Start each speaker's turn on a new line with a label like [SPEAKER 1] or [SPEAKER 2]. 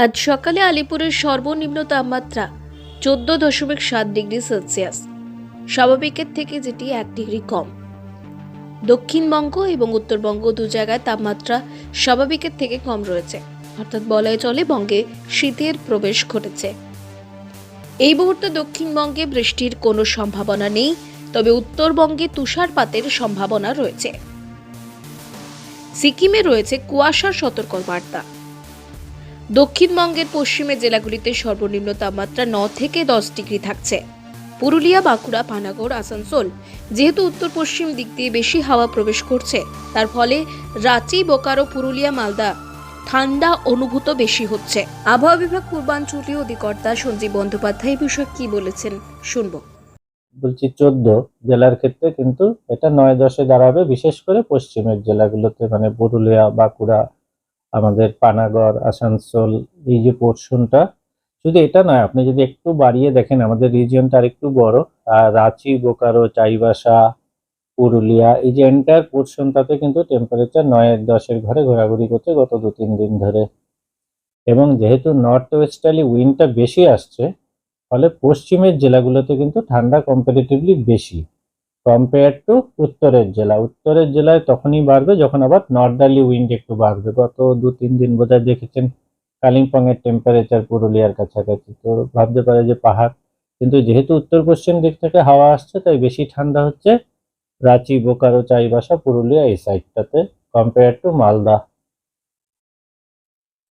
[SPEAKER 1] আজ সকালে আলিপুরের সর্বনিম্ন তাপমাত্রা চোদ্দ দশমিক সাত ডিগ্রি সেলসিয়াস। স্বাভাবিকের থেকে যেটি এক ডিগ্রি কম। দক্ষিণবঙ্গ এবং উত্তরবঙ্গ দু জায়গায় তাপমাত্রা স্বাভাবিকের থেকে কম রয়েছে। অর্থাৎ বলাই চলে বঙ্গে শীতের প্রবেশ ঘটেছে। এই মুহূর্তে দক্ষিণবঙ্গে বৃষ্টির কোনো সম্ভাবনা নেই, তবে উত্তরবঙ্গে তুষারপাতের সম্ভাবনা রয়েছে। সিকিমে রয়েছে কুয়াশার সতর্কবার্তা। দক্ষিণবঙ্গের পশ্চিমের জেলাগুলিতে সর্বনিম্ন তাপমাত্রা ন থেকে দশ ডিগ্রি থাকছে। পুরুলিয়া, বাঁকুড়া, পানাগড়, আসানসোল যেহেতু উত্তর পশ্চিম দিক দিয়ে বেশি হাওয়া প্রবেশ করছে, তার ফলে রাঁচি, বোকারো, পুরুলিয়া, মালদা ঠান্ডা অনুভূত বেশি হচ্ছে। আবহাওয়া বিভাগ পূর্বাঞ্চলীয় অধিকর্তা সঞ্জীব বন্দ্যোপাধ্যায় বিষয়ে কি বলেছেন শুনব।
[SPEAKER 2] বলছি চোদ্দ জেলার ক্ষেত্রে কিন্তু এটা নয় দশে দাঁড়াবে, বিশেষ করে পশ্চিমের জেলাগুলোতে মানে পুরুলিয়া, বাঁকুড়া আমাদের পানাগড়, আসানসোল, এই যে পোর্শনটা, শুধু এটা নয়, আপনি যদি একটু বাড়িয়ে দেখেন, আমাদের রিজিয়নটা আর একটু বড়, আর রাঁচি, বোকারো, চাইবাসা, পুরুলিয়া, এই যে এন্টায়ার পোর্শনটাতে কিন্তু টেম্পারেচার নয়, দশের ঘরে ঘোরাঘুরি করছে গত দু তিন দিন ধরে। এবং যেহেতু নর্থ ওয়েস্টার্লি উইন্ডটা বেশি আসছে, ফলে পশ্চিমের জেলাগুলোতে কিন্তু ঠান্ডা কম্পারেটিভলি বেশি। কম্পেয়ার টু উত্তরের জেলা, উত্তরের জেলায় তখনই বাড়বে, যখন আবার নর্দার্লি উইন্ড একটু বাড়বে। গত দু তিন দিন বোধহয় দেখেছেন কালিম্পং এর টেম্পারেচার পুরুলিয়ার কাছাকাছি। তো ভাবতে পারে যে পাহাড়, কিন্তু যেহেতু উত্তর পশ্চিম দিক থেকে হাওয়া আসছে, তাই বেশি ঠান্ডা হচ্ছে। রাঁচি, বোকারো, চাইবাসা, পুরুলিয়া এই সাইডটাতে কম্পেয়ার টু মালদা।